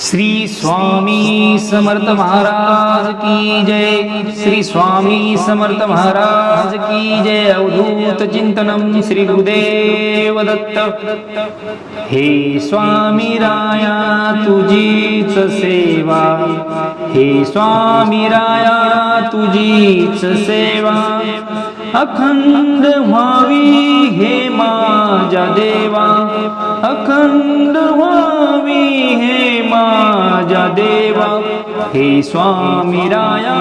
श्री स्वामी समर्थ महाराज की जय। श्री स्वामी समर्थ महाराज की जय। अवधूत चिंतनम श्री गुरुदेव दत्त। हे स्वामी राया तुझीच सेवा। हे स्वामी राया तुझीच सेवा। अखण्ड अखण्डी हे मा जदेवा अखण्ड वावी हे मा जदेवा ज ही स्वामीराया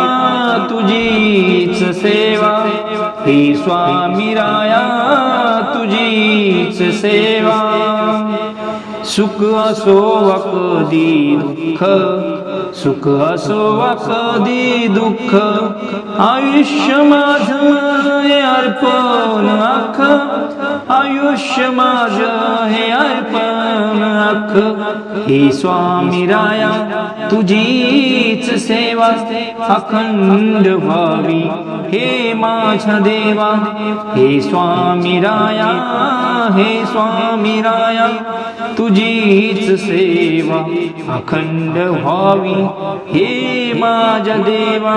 सेवा। हे स्वामी राया तु सेवा। सुख असो वा कधी दुःख सुख असो वा कधी दुःख. आयुष्य माझं हे अर्पण अख आयुष्य माझं हे अर्पण अख हे स्वामी राया तुझीच सेवा अखंड व्हावी हे माझ्या देवा हे स्वामी राया हे स्वामी राया तुझीच सेवा अखंड व्हावी हे माझ्या देवा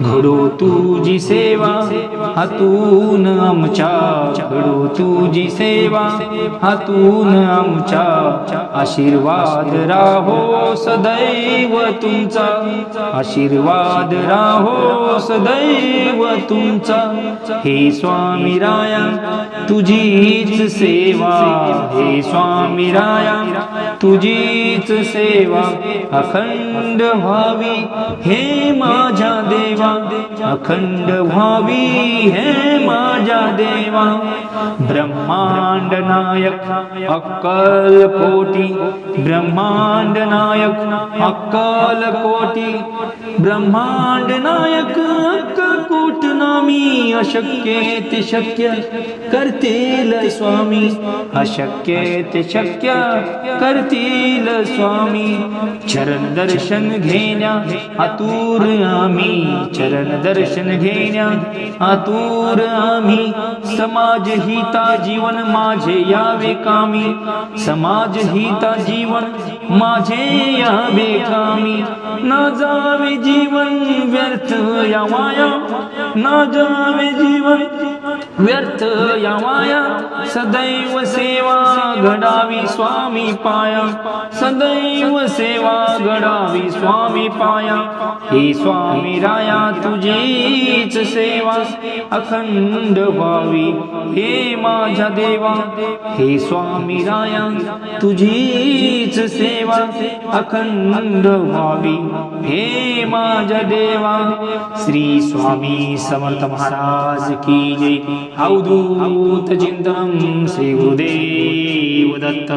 घडो तुझी सेवा हातून आमच्या घडो तुझी सेवा हातून आमच्या आशीर्वाद राहो सदैव तुमचा आशीर्वाद राहो सदैव तुमचा हे स्वामी राया तुझीच सेवा हे स्वामी राया तुझीच सेवा अखंड व्हावी हे मा देवा, अखंड व्हावी है माजा देवा। ब्रह्मांड नायक अक्कल कोटी। ब्रह्मांड नायक अक्कल कोटी। ब्रह्मांड नायक कूट नामी। अशक्य शक्य, करतील स्वामी। अशक्य शक्य, करतील स्वामी। चरण दर्शन घेण्या आतुर आम्ही चरण दर्शन घेण्या आतुर आम्ही समाज हिता जीवन माझे यावे कामी, समाज हिता जीवन माझे यावे कामी। ना जावे जीवन व्यर्थ या माया, ना जावे जीवन व्यर्थ या माया सदैव सेवा घडावी स्वामी पाया. सदैव सेवा घडावी स्वामी पाया. हे स्वामी राया तुझीच सेवा. अखंड व्हावी हे माझ्या देवा. हे स्वामी राया सेवा अखंड व्हावी हे माझ्या देवा श्री स्वामी समर्थ महाराज की जय। अवधूत चिंतन श्री गुरुदेव दत्त